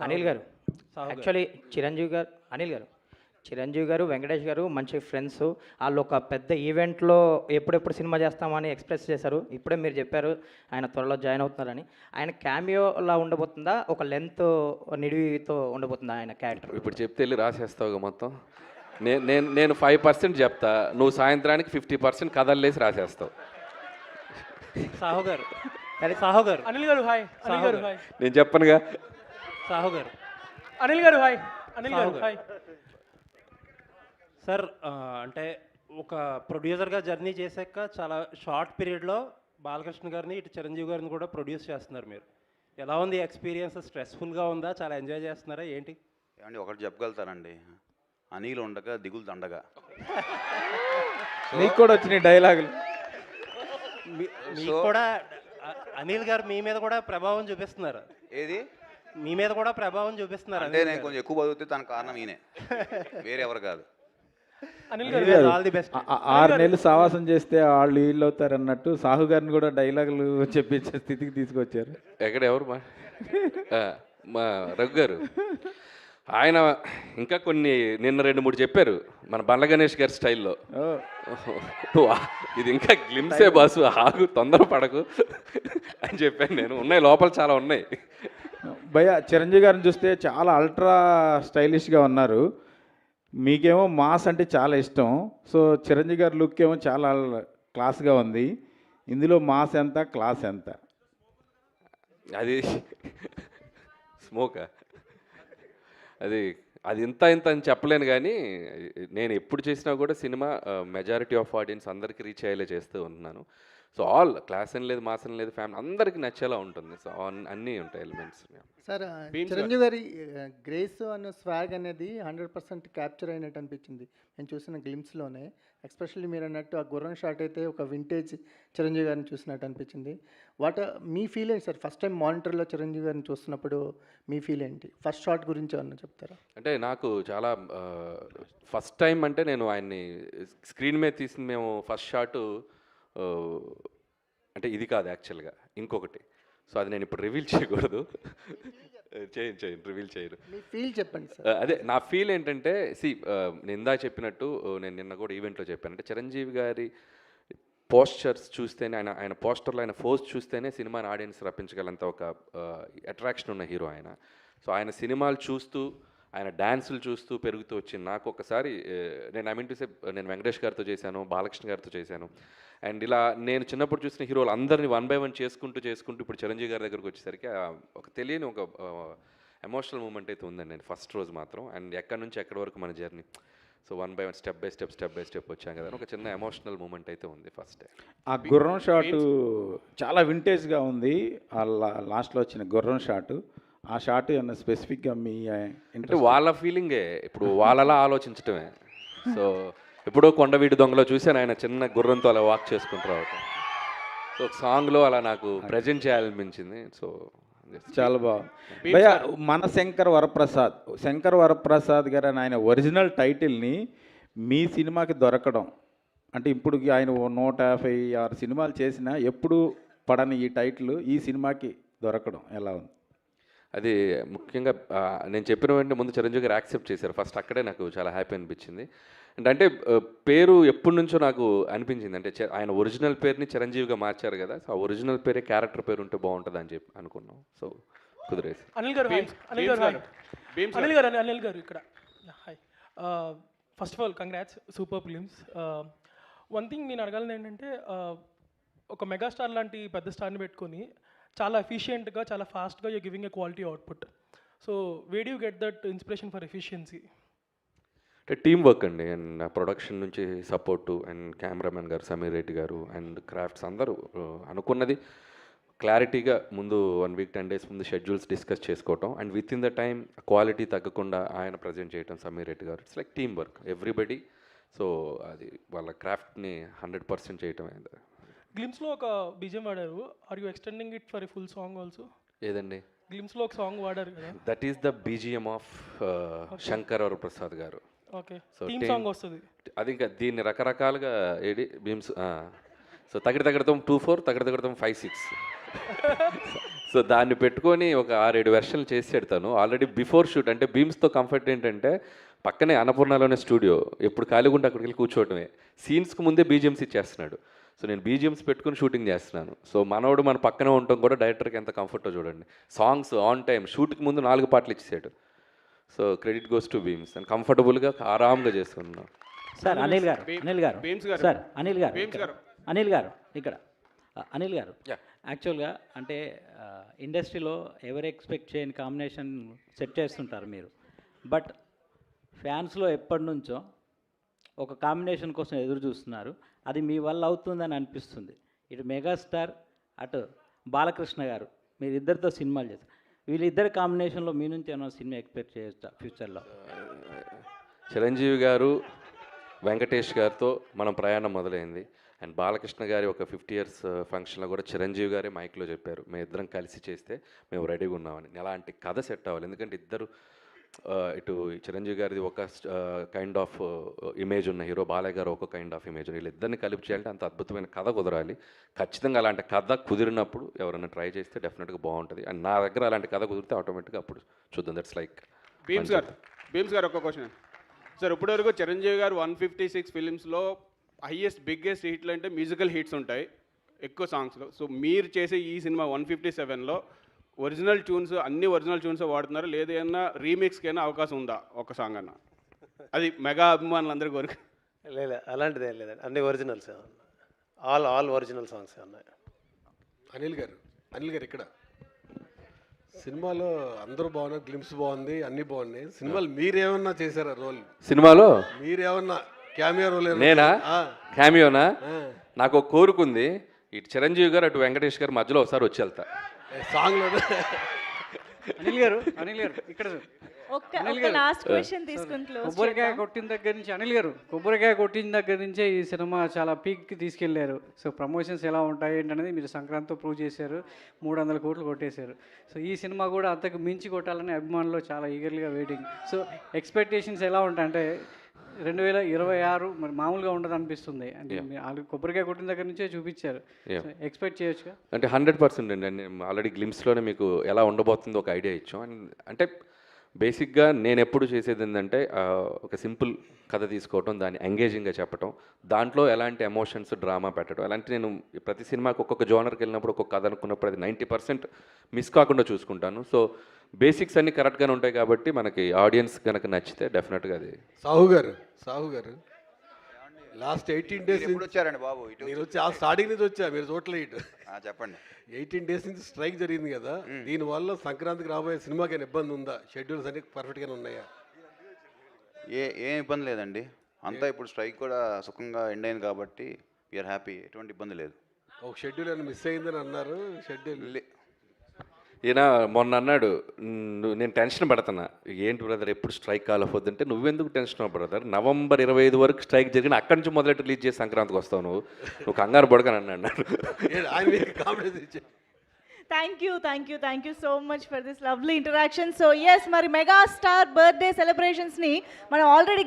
అనిల్ గారు. యాక్చువల్లీ చిరంజీవి గారు అనిల్ గారు. చిరంజీవి గారు వెంకటేష్ గారు మంచి ఫ్రెండ్స్ వాళ్ళు ఒక పెద్ద ఈవెంట్లో ఎప్పుడెప్పుడు సినిమా చేస్తామని ఎక్స్ప్రెస్ చేశారు. ఇప్పుడే మీరు చెప్పారు ఆయన త్వరలో జాయిన్ అవుతున్నారని. ఆయన క్యామియోలా ఉండబోతుందా? ఒక లెంత్ నిడివితో ఉండబోతుందా ఆయన క్యారెక్టర్ ఇప్పుడు చెప్తే వెళ్ళి రాసేస్తావు మొత్తం. నేను నేను నేను ఫైవ్ పర్సెంట్ చెప్తా. నువ్వు సాయంత్రానికి ఫిఫ్టీ పర్సెంట్ కథల్లేసి రాసేస్తావు. సాహు గారు సాహు గారు అనిల్ గారు హాయ్. అనిల్ గారు హాయ్. నేను చెప్పనుగా. సాహు గారు. అనిల్ గారు హాయ్. అనిల్ గారు హాయ్. సార్ అంటే ఒక ప్రొడ్యూసర్గా జర్నీ చేశాక చాలా షార్ట్ పీరియడ్లో బాలకృష్ణ గారిని ఇటు చిరంజీవి గారిని కూడా ప్రొడ్యూస్ చేస్తున్నారు మీరు. ఎలా ఉంది ఎక్స్పీరియన్స్ స్ట్రెస్ఫుల్గా ఉందా? చాలా ఎంజాయ్ చేస్తున్నారా? ఏంటి? ఏమండి ఒకటి చెప్పగలుగుతానండి. అనిల్ ఉండగా దిగులు దండగా. నీకు కూడా వచ్చినాయి డైలాగులు మీ- మీకు కూడా అనిల్ గారు మీ మీద కూడా ప్రభావం చూపిస్తున్నారు. ఏది? మీ మీద కూడా ప్రభావం చూపిస్తున్నారు అంటే నేను కొంచెం ఎక్కువ బతుకుతే తన కారణం ఈయనే. వేరే ఎవరు కాదు. అనిల్ అనిల్ గారు గారు, ఆల్ ది బెస్ట్. ఆ- ఆ- ఆరు నెలలు సావాసం చేస్తే వాళ్ళు వీళ్ళు అవుతారు అన్నట్టు సాహు గారిని కూడా డైలాగులు చెప్పించే స్థితికి తీసుకొచ్చారు. ఎక్కడ ఎవరు మా ఆ, మా రఘు గారు. ఆయన ఇంకా కొన్ని నిన్న రెండు మూడు చెప్పారు మన బండ్ల గణేష్ గారి స్టైల్లో. ఓ, వా, ఇది ఇంకా గ్లిమ్సే బాసు ఆగు తొందర పడకు అని చెప్పాను నేను. ఉన్నాయి లోపల చాలా ఉన్నాయి. భయ చిరంజీవి గారిని చూస్తే చాలా అల్ట్రా స్టైలిష్గా ఉన్నారు. మీకేమో మాస్ అంటే చాలా ఇష్టం. సో చిరంజీవి గారి లుక్ ఏమో చాలా క్లాస్గా ఉంది. ఇందులో మాస్ ఎంత క్లాస్ ఎంత? అది స్మోకా? అది అది ఇంత ఇంత అని చెప్పలేను కానీ నేను ఎప్పుడు చేసినా కూడా సినిమా మెజారిటీ ఆఫ్ ఆడియన్స్ అందరికీ రీచ్ అయ్యేలా చేస్తూ ఉంటున్నాను. సో ఆల్ క్లాస్ అని లేదు మాస్ అని లేదు ఫ్యామిలీ అందరికీ నచ్చేలా ఉంటుంది. సో అన్నీ ఉంటాయి ఎలిమెంట్స్. సార్ చిరంజీవి గారి గ్రేస్ అన్న స్వాగ్ అనేది హండ్రెడ్ పర్సెంట్ క్యాప్చర్ అయినట్టు అనిపించింది. నేను చూసిన గ్లిమ్స్లోనే ఎస్పెషల్లీ మీరు అన్నట్టు ఆ గుర్రం షాట్ అయితే ఒక వింటేజ్ చిరంజీవి గారిని చూసినట్టు అనిపించింది. వాట్ మీ ఫీల్ ఏంటి సార్? ఫస్ట్ టైం మానిటర్లో చిరంజీవి గారిని చూస్తున్నప్పుడు మీ ఫీల్ ఏంటి? ఫస్ట్ షాట్ గురించి ఏమన్నా చెప్తారా? అంటే నాకు చాలా ఫస్ట్ టైం అంటే నేను ఆయన్ని స్క్రీన్ మీద తీసిన మేము ఫస్ట్ షాటు అంటే ఇది కాదు యాక్చువల్గా ఇంకొకటి. సో అది నేను ఇప్పుడు రివీల్ చేయకూడదు. చేయను చేయను రివీల్ చేయను ఫీల్ చెప్పండి అదే నా ఫీల్ ఏంటంటే సి నేను ఇందా చెప్పినట్టు నేను నిన్న కూడా ఈవెంట్లో చెప్పాను. అంటే చిరంజీవి గారి పోస్చర్స్ చూస్తేనే ఆయన ఆయన పోస్టర్లో ఆయన ఫోజ్ చూస్తేనే సినిమాని ఆడియన్స్ రప్పించగలంత ఒక అట్రాక్షన్ ఉన్న హీరో ఆయన. సో ఆయన సినిమాలు చూస్తూ ఆయన డ్యాన్సులు చూస్తూ పెరుగుతూ వచ్చింది. నాకు ఒకసారి నేను ఐ మీన్ టు సే నేను వెంకటేష్ గారితో చేశాను బాలకృష్ణ గారితో చేశాను. అండ్ ఇలా నేను చిన్నప్పుడు చూసిన హీరోలు అందరినీ వన్ బై వన్ చేసుకుంటూ చేసుకుంటూ ఇప్పుడు చిరంజీవి గారి దగ్గరకు వచ్చేసరికి ఒక తెలియని ఒక ఎమోషనల్ మూమెంట్ అయితే ఉందండి నేను ఫస్ట్ రోజు మాత్రం. అండ్ ఎక్కడి నుంచి ఎక్కడి వరకు మన journey? So one by one step by step step by step వచ్చాం కదా ఒక చిన్న ఎమోషనల్ మూమెంట్ అయితే ఉంది ఫస్ట్ ఆ గుర్రం షాట్ చాలా వింటేజ్గా ఉంది. లాస్ట్లో వచ్చిన గుర్రం షాట్. ఆ షాట్ ఏమన్నా స్పెసిఫిక్గా మీ అంటే వాళ్ళ ఫీలింగే ఇప్పుడు వాళ్ళలా ఆలోచించటమే. సో ఎప్పుడో కొండవీటి దొంగలో చూశాను ఆయన చిన్న గుర్రంతో అలా వాక్ చేసుకుంటూ రావటం. సో సాంగ్లో అలా నాకు ప్రజెంట్ చేయాలనిపించింది. సో చాలా బాగుంది భయ్య మన శంకర్ వరప్రసాద్ శంకర్ వరప్రసాద్ గారు అని ఆయన ఒరిజినల్ టైటిల్ని మీ సినిమాకి దొరకడం. అంటే ఇప్పుడు ఆయన ఓ నూట యాభై ఆరు సినిమాలు చేసినా ఎప్పుడు పడని ఈ టైటిల్ ఈ సినిమాకి దొరకడం. ఎలా ఉంది? అది ముఖ్యంగా నేను చెప్పిన వెంటనే ముందు చిరంజీవి గారు యాక్సెప్ట్ చేశారు. ఫస్ట్ అక్కడే నాకు చాలా హ్యాపీ అనిపించింది. అండ్ అంటే పేరు ఎప్పటి నుంచో నాకు అనిపించింది. అంటే చి- ఆయన ఒరిజినల్ పేరుని చిరంజీవిగా మార్చారు కదా సో ఆ ఒరిజినల్ పేరే క్యారెక్టర్ పేరు ఉంటే బాగుంటుంది అని చెప్పి అనుకున్నాం. సో కుదిరేసి. అనిల్ గారు అనిల్ గారు అనిల్ గారు. అనిల్ గారు ఇక్కడ. Hi. First of all congrats super films one thing నేను అడగాలని ఏంటంటే ఒక మెగాస్టార్ లాంటి పెద్ద స్టార్ని పెట్టుకొని చాలా ఎఫిషియెంట్గా చాలా ఫాస్ట్గా you giving a quality output so where'd you get that inspiration for efficiency అంటే టీం వర్క్ అండి అండ్ ప్రొడక్షన్ uh, నుంచి support and cameraman garu Sameer Reddy గారు అండ్ క్రాఫ్ట్స్ అందరూ uh, అనుకున్నది క్లారిటీగా ముందు వన్ వీక్ టెన్ డేస్ ముందు schedules discuss చేసుకోవటం. And with in the time quality తగ్గకుండా ఆయన ప్రజెంట్ చేయటం Sameer Reddy garu. It's like team work everybody so అది వాళ్ళ క్రాఫ్ట్ని హండ్రెడ్ పర్సెంట్ చేయటం అయింది గ్లిమ్స్లో ఒక బీజం వాడారు. Are you extending it for a full song also ఏదండి? గ్లిమ్స్లో ఒక సాంగ్ వాడారు కదా. That is the BGM of Shankar Vara Prasad garu. Okay So, theme song వస్తుంది. అది ఇంకా దీన్ని రకరకాలుగా ఏడి బీమ్స్ సో తగిడి తగడతాం టూ ఫోర్ తగిడి తగడతాం ఫైవ్ సిక్స్ సో దాన్ని పెట్టుకొని ఒక ఆరేడు వెర్షన్లు చేసి పెడతాను ఆల్రెడీ బిఫోర్ షూట్ అంటే బీమ్స్తో కంఫర్ట్ ఏంటంటే పక్కనే అన్నపూర్ణలోనే స్టూడియో ఎప్పుడు ఖాళీగా ఉంటే అక్కడికి వెళ్ళి కూర్చోవటమే. సీన్స్కి ముందే బీజిఎమ్స్ ఇచ్చేస్తున్నాడు. సో నేను బీజిఎమ్స్ పెట్టుకుని షూటింగ్ చేస్తున్నాను. సో మనోడు మన పక్కనే ఉండటం కూడా డైరెక్టర్కి ఎంత కంఫర్టో చూడండి. సాంగ్స్ ఆన్ టైం షూట్కి ముందు నాలుగు పాటలు ఇచ్చేసాడు. So credit goes to Bheems. And కంఫర్టబుల్గా ఆరామ్గా చేస్తున్నాం సార్ అనిల్ గారు అనిల్ గారు. బీమ్స్ గారు. సార్ అనిల్ గారు. అనిల్ గారు ఇక్కడ. అనిల్ గారు. యాక్చువల్గా అంటే ఇండస్ట్రీలో ఎవరు ఎక్స్పెక్ట్ చేయని కాంబినేషన్ సెట్ చేస్తుంటారు మీరు. బట్ ఫ్యాన్స్లో ఎప్పటి నుంచో ఒక కాంబినేషన్ కోసం ఎదురు చూస్తున్నారు. అది మీ వల్ల అవుతుందని అనిపిస్తుంది. ఇటు మెగాస్టార్ అటు బాలకృష్ణ గారు మీరు ఇద్దరితో సినిమాలు చేస్తారు వీళ్ళిద్దరు కాంబినేషన్లో మీ నుంచి ఏమైనా సినిమా ఎక్స్పెక్ట్ చేయొచ్చా ఫ్యూచర్లో? చిరంజీవి గారు వెంకటేష్ గారితో మనం ప్రయాణం మొదలైంది. అండ్ బాలకృష్ణ గారి ఒక ఫిఫ్టీ ఇయర్స్ ఫంక్షన్లో కూడా చిరంజీవి గారే మైక్లో చెప్పారు. మేము ఇద్దరం కలిసి చేస్తే మేము రెడీగా ఉన్నామని. అలాంటి కథ సెట్ అవ్వాలి. ఎందుకంటే ఇద్దరు ఇటు చిరంజీవి గారిది ఒక కైండ్ ఆఫ్ ఇమేజ్ ఉన్న హీరో బాలయ్య గారు ఒక కైండ్ ఆఫ్ ఇమేజ్ వీళ్ళిద్దరిని కలిపి చేయాలంటే అంత అద్భుతమైన కథ కుదరాలి. ఖచ్చితంగా అలాంటి కథ కుదిరినప్పుడు ఎవరైనా ట్రై చేస్తే డెఫినెట్గా బాగుంటుంది. అండ్ నా దగ్గర అలాంటి కథ కుదిరితే ఆటోమేటిక్గా అప్పుడు చూద్దాం. దట్స్ లైక్ భీమ్స్ గారు భీమ్స్ గారు ఒక క్వశ్చన్ సార్ ఇప్పటివరకు Chiranjeevi garu one fifty six ఫిలిమ్స్లో highest biggest హిట్లు అంటే మ్యూజికల్ హిట్స్ ఉంటాయి. ఎక్కువ సాంగ్స్లో సో మీరు చేసే ఈ సినిమా వన్ ఫిఫ్టీ సెవెన్లో ఒరిజినల్ ట్యూన్స్ అన్ని ఒరిజినల్ ట్యూన్స్ వాడుతున్నారు. లేదా ఏమన్నా రీమిక్స్కి అయినా అవకాశం ఉందా ఒక సాంగ్ అన్న? అది మెగా అభిమానులందరూ కోరిక. లేదు అలాంటిది ఏం లేదండి. అన్ని originals all all original songs ఉన్నాయి. అనిల్ గారు అనిల్ గారు ఇక్కడ. సినిమాలో అందరూ బాగున్నారు గ్లిమ్స్ బాగుంది అన్ని బాగున్నాయి. సినిమాలు మీరేమన్నా చేశారా రోల్? సినిమాలో? మీరేమన్నా క్యామియా రోల్ నేనా? క్యామియోనా? నాకు ఒక కోరుకుంది ఇటు చిరంజీవి గారు అటు వెంకటేష్ గారు మధ్యలో ఒకసారి వచ్చి వెళ్తా. సాంగ్లో అనిల్ గారు అనిల్ గారు ఇక్కడ ఒక్క ఒక్క లాస్ట్ క్వశ్చన్ తీసుకుని క్లోజ్ కొబ్బరికాయ కొట్టిన దగ్గర నుంచి అనిల్ గారు కొబ్బరికాయ కొట్టిన దగ్గర నుంచే ఈ సినిమా చాలా పీక్కి తీసుకెళ్ళారు. సో ప్రమోషన్స్ ఎలా ఉంటాయి ఏంటనేది మీరు సంక్రాంతితో ప్రూవ్ చేశారు. మూడు వందల కోట్లు కొట్టేశారు. సో ఈ సినిమా కూడా అంతకు మించి కొట్టాలని అభిమానులు చాలా ఈగర్లీగా వెయిటింగ్ సో ఎక్స్పెక్టేషన్స్ ఎలా ఉంటాయంటే రెండు వేల ఇరవై ఆరు మరి మామూలుగా ఉండదు అనిపిస్తుంది. అంటే ఆల్రెడీ కొబ్బరికాయ కొట్టిన దగ్గర నుంచే చూపించారు. ఎక్స్పెక్ట్ చేయొచ్చుగా? అంటే హండ్రెడ్ పర్సెంట్ అండి. ఆల్రెడీ గ్లిమ్స్లోనే మీకు ఎలా ఉండబోతుందో ఒక ఐడియా ఇచ్చాం. అండ్ అంటే బేసిక్గా నేను ఎప్పుడు చేసేది ఏంటంటే ఒక సింపుల్ కథ తీసుకోవటం దాన్ని ఎంగేజింగ్గా చెప్పటం. దాంట్లో ఎలాంటి ఎమోషన్స్ డ్రామా పెట్టడం. అలాంటి నేను ప్రతి సినిమాకి ఒక్కొక్క జోనర్కి వెళ్ళినప్పుడు ఒక్కొక్క కథ అనుకున్నప్పుడు అది నైంటీ పర్సెంట్ మిస్ కాకుండా చూసుకుంటాను. సో బేసిక్స్ అన్నీ కరెక్ట్గానే ఉంటాయి కాబట్టి మనకి ఆడియన్స్ కనుక నచ్చితే డెఫినెట్గా అది సాహు గారు సాహు గారు. లాస్ట్ ఎయిటీన్ డేస్ ఎప్పుడు వచ్చారండి బాబు? ఇటు నేను వచ్చి ఆ స్టార్టింగ్ నుంచి వచ్చా మీరు చోట్ల ఇటు. ఆ, చెప్పండి. ఎయిటీన్ డేస్ నుంచి స్ట్రైక్ జరిగింది కదా దీనివల్ల సంక్రాంతికి రాబోయే సినిమాకి ఏమైనా ఇబ్బంది ఉందా? షెడ్యూల్స్ అన్ని పర్ఫెక్ట్గానే ఉన్నాయా? ఏ ఏం ఇబ్బంది లేదండి. అంతా ఇప్పుడు స్ట్రైక్ కూడా సుఖంగా ఎండ్ అయింది కాబట్టి వీఆర్ హ్యాపీ ఎటువంటి ఇబ్బంది లేదు. ఒక షెడ్యూల్ ఏమైనా మిస్ అయిందని అన్నారు షెడ్యూల్ ఈయన మొన్న అన్నాడు "నువ్వు- నేను టెన్షన్ పడుతున్నా. ఏంటి బ్రదర్ ఎప్పుడు స్ట్రైక్ కాలపోద్దు అంటే నువ్వెందుకు టెన్షన్ బ్రదర్ నవంబర్ ఇరవై ఐదు వరకు స్ట్రైక్ జరిగిన అక్కడి నుంచి మొదలెట్టి రిలీజ్ చేసి సంక్రాంతికి వస్తావు నువ్వు. నువ్వు కంగారు పడకని అన్నాడు. Thank you thank you thank you so much for this lovely interaction so yes మరి మెగా స్టార్ బర్త్డే సెలబ్రేషన్స్ని మనం ఆల్రెడీ